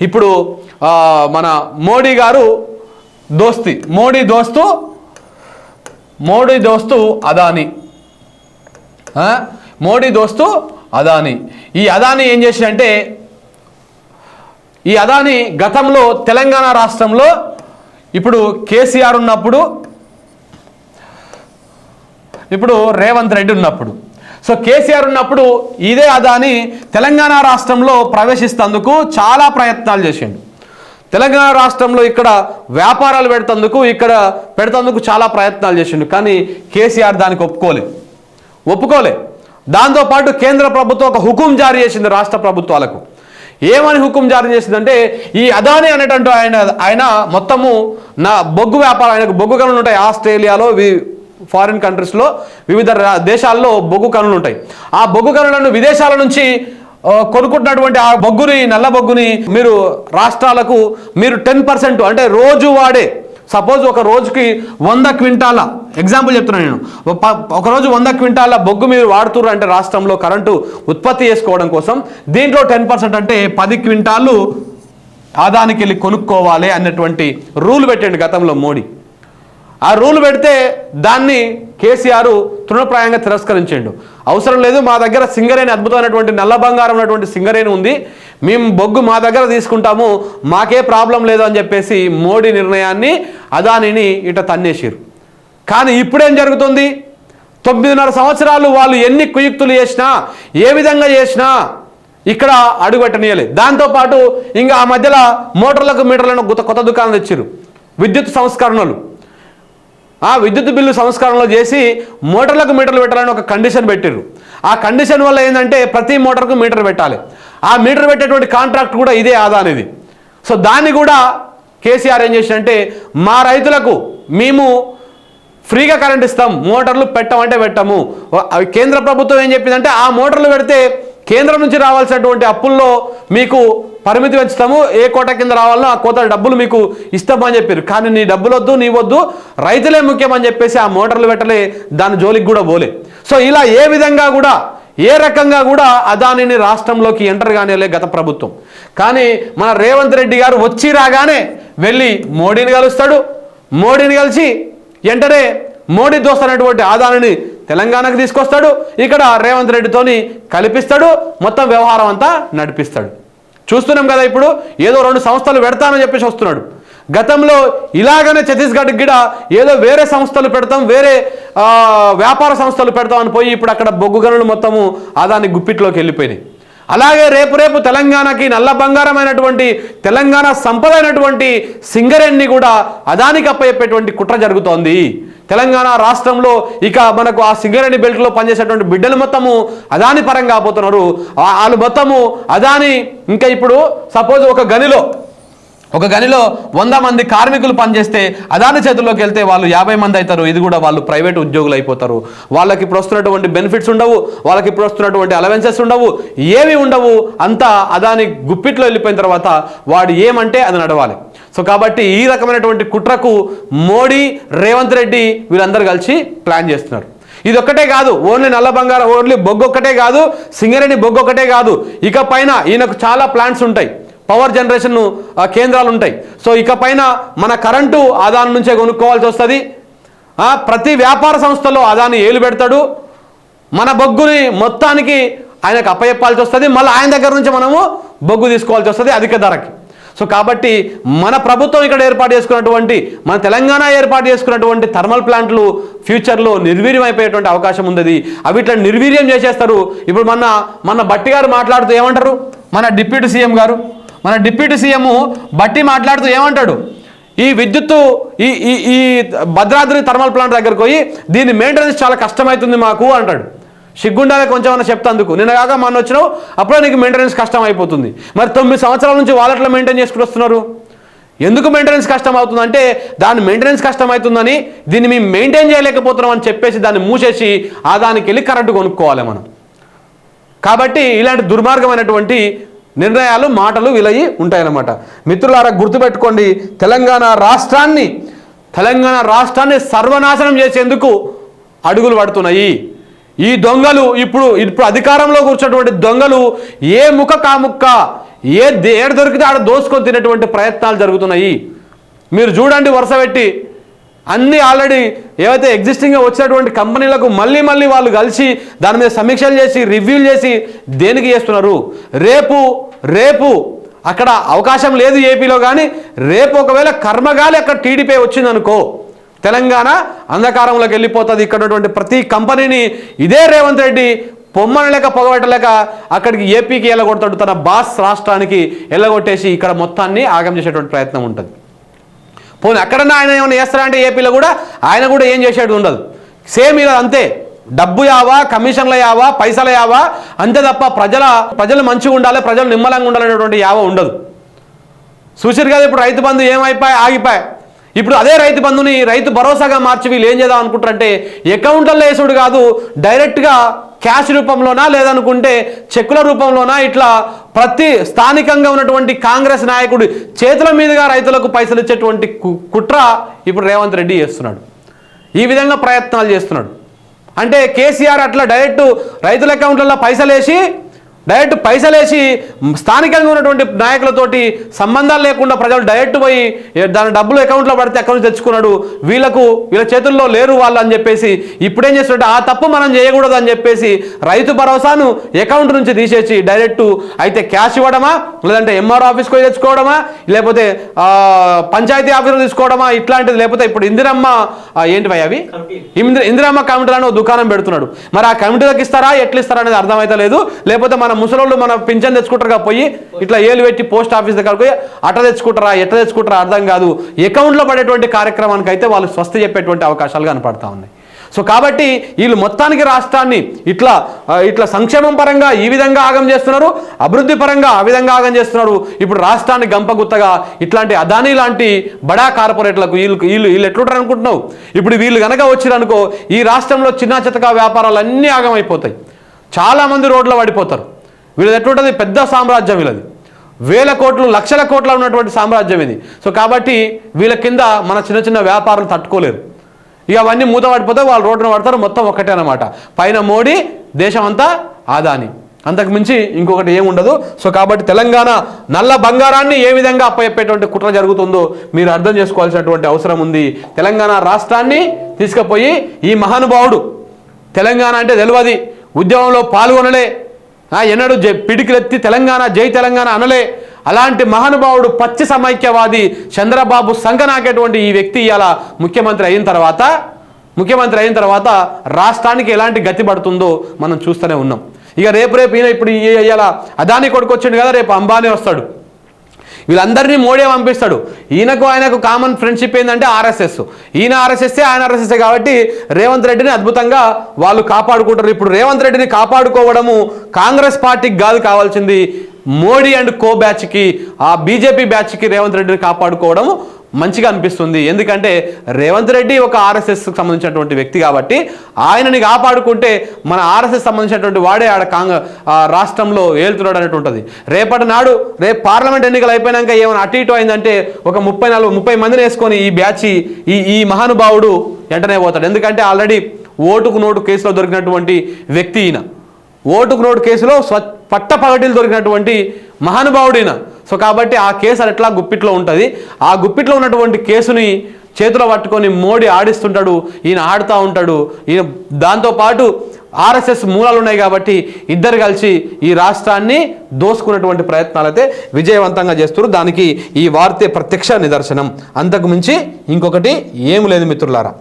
ఇప్పుడు మన మోడీ గారు దోస్తి. మోడీ దోస్తు మోడీ దోస్తు అదాని. మోడీ దోస్తు అదాని. ఈ అదాని ఏం చేసిందంటే ఈ అదాని గతంలో తెలంగాణ రాష్ట్రంలో ఇప్పుడు కేసీఆర్ ఉన్నప్పుడు ఇప్పుడు రేవంత్ రెడ్డి ఉన్నప్పుడు. సో కేసీఆర్ ఉన్నప్పుడు ఇదే అదాని తెలంగాణ రాష్ట్రంలో ప్రవేశిస్తేందుకు చాలా ప్రయత్నాలు చేసిండు. తెలంగాణ రాష్ట్రంలో ఇక్కడ వ్యాపారాలు పెడుతందుకు ఇక్కడ పెడుతందుకు చాలా ప్రయత్నాలు చేసిండు. కానీ కేసీఆర్ దానికి ఒప్పుకోలే. ఒప్పుకోలే. దాంతోపాటు కేంద్ర ప్రభుత్వం ఒక హుకుం జారీ చేసింది రాష్ట్ర ప్రభుత్వాలకు. ఏమని హుకుం జారీ చేసిందంటే ఈ అదాని అనేటంటూ ఆయన ఆయన మొత్తము నా బొగ్గు వ్యాపారం ఆయనకు బొగ్గు గనులు ఉంటాయి ఆస్ట్రేలియాలో వి- ఫారిన్ కంట్రీస్లో వివిధ దేశాల్లో బొగ్గు కనులు ఉంటాయి. ఆ బొగ్గు కనులను విదేశాల నుంచి కొనుక్కుంటున్నటువంటి ఆ బొగ్గుని నల్ల బొగ్గుని మీరు రాష్ట్రాలకు మీరు టెన్ పర్సెంట్ అంటే రోజు వాడే సపోజ్ ఒక రోజుకి వంద క్వింటాల ఎగ్జాంపుల్ చెప్తున్నాను నేను. ఒకరోజు ప- ఒక రోజు వంద క్వింటాల బొగ్గు మీరు వాడుతున్నారు అంటే రాష్ట్రంలో కరెంటు ఉత్పత్తి చేసుకోవడం కోసం దీంట్లో టెన్ పర్సెంట్ అంటే పది క్వింటాలు ఆదానికి వెళ్ళి కొనుక్కోవాలి అన్నటువంటి రూల్ పెట్టండి గతంలో మోడీ. ఆ రూల్ పెడితే దాన్ని కేసీఆర్ తృణప్రాయంగా తిరస్కరించండు. అవసరం లేదు మా దగ్గర సింగరేణి అద్భుతమైనటువంటి నల్ల బంగారం ఉన్నటువంటి సింగరేణి ఉంది. మేము బొగ్గు మా దగ్గర తీసుకుంటాము మాకే ప్రాబ్లం లేదు అని చెప్పేసి మోడీ నిర్ణయాన్ని అదానిని ఇట తన్నేసిరు కానీ ఇప్పుడేం జరుగుతుంది? తొమ్మిదిన్నర సంవత్సరాలు వాళ్ళు ఎన్ని కుయుక్తులు చేసినా ఏ విధంగా చేసినా ఇక్కడ అడుగుపెట్టనీయలేదు. దాంతోపాటు ఇంకా ఆ మధ్యలో మోటార్లకు మీటర్లను కొత్త కొత్త దుకాణాలు తెచ్చారు విద్యుత్ సంస్కరణలు. ఆ విద్యుత్ బిల్లు సంస్కరణలు చేసి మోటార్లకు మీటర్లు పెట్టాలని ఒక కండిషన్ పెట్టారు ఆ కండిషన్ వల్ల ఏంటంటే ప్రతి మోటార్కు మీటర్ పెట్టాలి. ఆ మీటర్ పెట్టేటువంటి కాంట్రాక్ట్ కూడా ఇదే ఆదానిది సో దాన్ని కూడా కేసీఆర్ ఏం చేసిందంటే మా రైతులకు మేము ఫ్రీగా కరెంట్ ఇస్తాం మోటార్లు పెట్టమంటే పెట్టము. అవి కేంద్ర ప్రభుత్వం ఏం చెప్పిందంటే ఆ మోటార్లు పెడితే కేంద్రం నుంచి రావాల్సినటువంటి అప్పుల్లో మీకు పరిమితి పెంచుతాము ఏ కోట కింద రావాలనో ఆ కోత డబ్బులు మీకు ఇస్తామని చెప్పారు. కానీ నీ డబ్బులు వద్దు నీ వద్దు రైతులే ముఖ్యమని చెప్పేసి ఆ మోటార్లు పెట్టలే దాని జోలికి కూడా పోలే. సో ఇలా ఏ విధంగా కూడా ఏ రకంగా కూడా అదానిని రాష్ట్రంలోకి ఎంటర్ కానిలే గత ప్రభుత్వం. కానీ మన రేవంత్ రెడ్డి గారు వచ్చి రాగానే వెళ్ళి మోడీని కలుస్తాడు. మోడీని కలిసి వెంటనే మోడీ దోస్తున్నటువంటి ఆదానిని తెలంగాణకు తీసుకొస్తాడు ఇక్కడ రేవంత్ రెడ్డితోని కల్పిస్తాడు మొత్తం వ్యవహారం అంతా నడిపిస్తాడు. చూస్తున్నాం కదా ఇప్పుడు ఏదో రెండు సంస్థలు పెడతానని చెప్పేసి వస్తున్నాడు. గతంలో ఇలాగనే ఛత్తీస్గఢ్ గిడ ఏదో వేరే సంస్థలు పెడతాం వేరే వ్యాపార సంస్థలు పెడతాం అని పోయి ఇప్పుడు అక్కడ బొగ్గు గనులు మొత్తము ఆదాన్ని గుప్పిట్లోకి వెళ్ళిపోయినాయి. అలాగే రేపు రేపు తెలంగాణకి నల్ల బంగారమైనటువంటి తెలంగాణ సంపద అయినటువంటి సింగరేణిని కూడా అదానికి అప్పయ్యేటువంటి కుట్ర జరుగుతోంది. తెలంగాణ రాష్ట్రంలో ఇక మనకు ఆ సింగరేణి బెల్ట్లో పనిచేసేటువంటి బిడ్డలు మొత్తము అదాని పరంగా పోతున్నారు. వాళ్ళు మొత్తము అదాని ఇంకా ఇప్పుడు సపోజ్ ఒక గనిలో ఒక గనిలో వంద మంది కార్మికులు పనిచేస్తే అదాని చేతుల్లోకి వెళ్తే వాళ్ళు యాభై మంది అవుతారు. ఇది కూడా వాళ్ళు ప్రైవేట్ ఉద్యోగులు అయిపోతారు. వాళ్ళకి ఇప్పుడు వస్తున్నటువంటి బెనిఫిట్స్ ఉండవు. వాళ్ళకి ఇప్పుడు వస్తున్నటువంటి అలవెన్సెస్ ఉండవు. ఏవి ఉండవు అంతా అదాని గుప్పిట్లో వెళ్ళిపోయిన తర్వాత వాడు ఏమంటే అది నడవాలి. సో కాబట్టి ఈ రకమైనటువంటి కుట్రకు మోడీ రేవంత్ రెడ్డి వీళ్ళందరూ కలిసి ప్లాన్ చేస్తున్నారు. ఇది ఒక్కటే కాదు. ఓన్లీ నల్ల బంగారం ఓన్లీ బొగ్గు ఒక్కటే కాదు. సింగరేణి బొగ్గు ఒక్కటే కాదు. ఇక పైన ఈయనకు చాలా ప్లాంట్స్ ఉంటాయి. పవర్ జనరేషన్ కేంద్రాలు ఉంటాయి సో ఇకపైన మన కరెంటు ఆదాని నుంచే కొనుక్కోవాల్సి వస్తుంది. ప్రతి వ్యాపార సంస్థలో ఆదాని ఏలు పెడతాడు. మన బొగ్గుని మొత్తానికి ఆయనకు అప్పచెప్పాల్సి వస్తుంది. మళ్ళీ ఆయన దగ్గర నుంచి మనము బొగ్గు తీసుకోవాల్సి వస్తుంది అధిక ధరకి. సో కాబట్టి మన ప్రభుత్వం ఇక్కడ ఏర్పాటు చేసుకున్నటువంటి మన తెలంగాణ ఏర్పాటు చేసుకున్నటువంటి థర్మల్ ప్లాంట్లు ఫ్యూచర్లో నిర్వీర్యం అయిపోయేటువంటి అవకాశం ఉంది అవి ఇట్లా నిర్వీర్యం చేసేస్తారు. ఇప్పుడు మన మన బట్టి గారు మాట్లాడుతూ ఏమంటారు? మన డిప్యూటీ సీఎం గారు మన డిప్యూటీ సీఎం బట్టి మాట్లాడుతూ ఏమంటాడు? ఈ విద్యుత్తు ఈ ఈ ఈ భద్రాద్రి థర్మల్ ప్లాంట్ దగ్గరకు పోయి దీన్ని మెయింటెనెన్స్ చాలా కష్టమవుతుంది మాకు అంటాడు. సిగ్గుండాలే కొంచెం అన్న చెప్తాందుకు. నిన్న కాక మొన్న వచ్చినావు అప్పుడే నీకు మెయింటెనెన్స్ కష్టం అయిపోతుంది మరి తొమ్మిది సంవత్సరాల నుంచి వాలెట్లో మెయింటైన్ చేసుకుని వస్తున్నారు? ఎందుకు మెయింటెనెన్స్ కష్టం అవుతుందంటే దాని మెయింటెనెన్స్ కష్టం అవుతుందని దీన్ని మేము మెయింటైన్ చేయలేకపోతున్నాం అని చెప్పేసి దాన్ని మూసేసి ఆ దానికి వెళ్ళి కరెంటు కొనుక్కోవాలి మనం. కాబట్టి ఇలాంటి దుర్మార్గమైనటువంటి నిర్ణయాలు మాటలు విలయి ఉంటాయన్నమాట. మిత్రులారా గుర్తుపెట్టుకోండి తెలంగాణ రాష్ట్రాన్ని తెలంగాణ రాష్ట్రాన్ని సర్వనాశనం చేసేందుకు అడుగులు పడుతున్నాయి. ఈ దొంగలు ఇప్పుడు ఇప్పుడు అధికారంలో కూర్చున్నటువంటి దొంగలు ఏ ముఖ కాముక్క ఏ దే- ఏడు దొరికితే ఆడ దోసుకొని తినేటువంటి ప్రయత్నాలు జరుగుతున్నాయి. మీరు చూడండి వరుస పెట్టి అన్నీ ఆల్రెడీ ఏవైతే ఎగ్జిస్టింగ్గా వచ్చినటువంటి కంపెనీలకు మళ్ళీ మళ్ళీ వాళ్ళు కలిసి దాని మీద సమీక్షలు చేసి రివ్యూలు చేసి దేనికి చేస్తున్నారు? రేపు రేపు అక్కడ అవకాశం లేదు ఏపీలో కానీ రేపు ఒకవేళ కర్మగాలి అక్కడ టీడీపీ వచ్చిందనుకో తెలంగాణ అంధకారంలోకి వెళ్ళిపోతుంది. ఇక్కడ ఉన్నటువంటి ప్రతి కంపెనీని ఇదే రేవంత్ రెడ్డి పొమ్మనలేక పొగబెట్టలేక అక్కడికి ఏపీకి వెళ్ళగొడతాడు తన బాస్ రాష్ట్రానికి వెళ్ళగొట్టేసి ఇక్కడ మొత్తాన్ని ఆగం చేసేటువంటి ప్రయత్నం ఉంటుంది. పోనీ అక్కడన్నా ఆయన ఏమైనా చేస్తారా అంటే ఏపీలో కూడా ఆయన కూడా ఏం చేసేది ఉండదు. సేమ్ ఇలా అంతే. డబ్బు యావా కమిషన్ల యావా పైసల యావా అంతే తప్ప ప్రజల ప్రజలు మంచిగా ఉండాలి ప్రజలు నిమ్మలంగా ఉండాలనేటువంటి యావ ఉండదు. చూసారు కదా ఇప్పుడు రైతు బంధు ఏమైపోయి ఆగిపోయి. ఇప్పుడు అదే రైతు బంధుని రైతు భరోసాగా మార్చి వీళ్ళు ఏం చేద్దాం అనుకుంటారంటే అకౌంట్లలో వేసుడు కాదు డైరెక్ట్గా క్యాష్ రూపంలోనా లేదనుకుంటే చెక్కుల రూపంలోనా? ఇట్లా ప్రతి స్థానికంగా ఉన్నటువంటి కాంగ్రెస్ నాయకుడు చేతుల మీదుగా రైతులకు పైసలు ఇచ్చేటువంటి కు- కుట్ర ఇప్పుడు రేవంత్ రెడ్డి చేస్తున్నాడు. ఈ విధంగా ప్రయత్నాలు చేస్తున్నాడు. అంటే కేసీఆర్ అట్లా డైరెక్ట్ రైతుల అకౌంట్లలో పైసలు వేసి డైరెక్ట్ పైసలు వేసి స్థానికంగా ఉన్నటువంటి నాయకులతోటి సంబంధాలు లేకుండా ప్రజలు డైరెక్ట్ పోయి దాని డబ్బులు అకౌంట్లో పడితే అకౌంట్ నుంచి తెచ్చుకున్నాడు వీళ్ళకు వీళ్ళ చేతుల్లో లేరు వాళ్ళు అని చెప్పేసి ఇప్పుడేం చేస్తున్నాడు ఆ తప్పు మనం చేయకూడదు అని చెప్పేసి రైతు భరోసాను అకౌంట్ నుంచి తీసేసి డైరెక్ట్ అయితే క్యాష్ ఇవ్వడమా లేదంటే ఎంఆర్ ఆఫీస్కి పోయి తెచ్చుకోవడమా లేకపోతే పంచాయతీ ఆఫీసులో తీసుకోవడమా ఇట్లాంటిది లేకపోతే ఇప్పుడు ఇందిరమ్మ ఆ, ఏంటి భయ్ అవి? ఇంద్ర ఇందిరమ్మ కమిటీలో అని ఒక దుకాణం పెడుతున్నాడు. మరి ఆ కమిటీలకు ఇస్తారా ఎట్లా ఇస్తారా అనేది అర్థమైతే లేదు లేకపోతే మన ముసలోళ్ళు మన పింఛన్ తెచ్చుకుంటారుగా పోయి ఇట్లా ఏలు పెట్టి పోస్ట్ ఆఫీస్ దగ్గర పోయి అట్ట తెచ్చుకుంటారా ఎట్ట తెచ్చుకుంటారా అర్థం కాదు. అకౌంట్లో పడేటువంటి కార్యక్రమానికి అయితే వాళ్ళు స్వస్తి చెప్పేటువంటి అవకాశాలు కనపడతా ఉన్నాయి. సో కాబట్టి వీళ్ళు మొత్తానికి రాష్ట్రాన్ని ఇట్లా ఇట్లా సంక్షేమం పరంగా ఈ విధంగా ఆగం చేస్తున్నారు అభివృద్ధి పరంగా ఆ విధంగా ఆగం చేస్తున్నారు. ఇప్పుడు రాష్ట్రాన్ని గంపగుత్తగా ఇట్లాంటి అదానీ లాంటి బడా కార్పొరేట్లకు వీళ్ళు వీళ్ళు వీళ్ళు ఎట్లుంటారు అనుకుంటున్నావు? ఇప్పుడు వీళ్ళు కనుక వచ్చిరనుకో ఈ రాష్ట్రంలో చిన్న చితక వ్యాపారాలు అన్నీ ఆగమైపోతాయి. చాలామంది రోడ్లో పడిపోతారు. వీళ్ళది ఎట్లుంటుంది పెద్ద సామ్రాజ్యం వీళ్ళది. వేల కోట్లు లక్షల కోట్ల ఉన్నటువంటి సామ్రాజ్యం ఇది. సో కాబట్టి వీళ్ళ కింద మన చిన్న చిన్న వ్యాపారులు తట్టుకోలేరు. ఇక అవన్నీ మూత పడిపోతే వాళ్ళు రోడ్డున పడతారు మొత్తం ఒక్కటే అనమాట పైన మోడీ దేశం అంతా ఆదాని. అంతకు మించి ఇంకొకటి ఏమి ఉండదు. సో కాబట్టి తెలంగాణ నల్ల బంగారాన్ని ఏ విధంగా అప్పయప్పేటువంటి కుట్ర జరుగుతుందో మీరు అర్థం చేసుకోవాల్సినటువంటి అవసరం ఉంది. తెలంగాణ రాష్ట్రాన్ని తీసుకుపోయి ఈ మహానుభావుడు తెలంగాణ అంటే తెలియదు ఉద్యమంలో పాల్గొనలే. ఎన్నడూ జై పిడికిలెత్తి తెలంగాణ జై తెలంగాణ అనలే. అలాంటి మహానుభావుడు పచ్చి సమైక్యవాది చంద్రబాబు సంకనాకేటువంటి ఈ వ్యక్తి ఇవాళ ముఖ్యమంత్రి అయిన తర్వాత ముఖ్యమంత్రి అయిన తర్వాత రాష్ట్రానికి ఎలాంటి గతి పడుతుందో మనం చూస్తూనే ఉన్నాం. ఇక రేపు రేపు ఈయన ఇప్పుడు ఇలా అదాని కొడుకు వచ్చిండు కదా రేపు అంబానీ వస్తాడు. వీళ్ళందరినీ మోడీ పంపిస్తాడు. ఈయనకు ఆయనకు కామన్ ఫ్రెండ్షిప్ ఏంటంటే ఆర్ఎస్ఎస్. ఈయన ఆర్ఎస్ఎస్ ఆయన ఆర్ఎస్ఎస్ కాబట్టి రేవంత్ రెడ్డిని అద్భుతంగా వాళ్ళు కాపాడుకుంటారు. ఇప్పుడు రేవంత్ రెడ్డిని కాపాడుకోవడము కాంగ్రెస్ పార్టీకి కాదు కావాల్సింది మోడీ అండ్ కో బ్యాచ్కి ఆ బీజేపీ బ్యాచ్కి రేవంత్ రెడ్డిని కాపాడుకోవడము మంచిగా అనిపిస్తుంది. ఎందుకంటే రేవంత్ రెడ్డి ఒక ఆర్ఎస్ఎస్కి సంబంధించినటువంటి వ్యక్తి కాబట్టి ఆయనని కాపాడుకుంటే మన ఆర్ఎస్ఎస్ సంబంధించినటువంటి వాడే ఆడ కాంగ్రె రాష్ట్రంలో ఏలుతున్నాడు అనేటు ఉంటుంది. రేపటి నాడు రేపు పార్లమెంట్ ఎన్నికలు అయిపోయినాక ఏమైనా అటు ఇటు అయిందంటే ఒక ముప్పై నాలుగు ముప్పై మందిని వేసుకొని ఈ బ్యాచ్ ఈ ఈ మహానుభావుడు వెంటనే పోతాడు. ఎందుకంటే ఆల్రెడీ ఓటుకు నోటు కేసులో దొరికినటువంటి వ్యక్తి ఈయన. ఓటుకు నోటు కేసులో స్వ పట్ట పగటిలు దొరికినటువంటి మహానుభావుడిన సో కాబట్టి ఆ కేసు అది ఎట్లా గుప్పిట్లో ఉంటుంది? ఆ గుప్పిట్లో ఉన్నటువంటి కేసుని చేతిలో పట్టుకొని మోడీ ఆడిస్తుంటాడు ఈయన ఆడుతూ ఉంటాడు. ఈయన దాంతోపాటు ఆర్ఎస్ఎస్ మూలాలు ఉన్నాయి కాబట్టి ఇద్దరు కలిసి ఈ రాష్ట్రాన్ని దోసుకున్నటువంటి ప్రయత్నాలు అయితే విజయవంతంగా చేస్తున్నారు. దానికి ఈ వార్తే ప్రత్యక్ష నిదర్శనం. అంతకుమించి ఇంకొకటి ఏమి లేదు మిత్రులారా.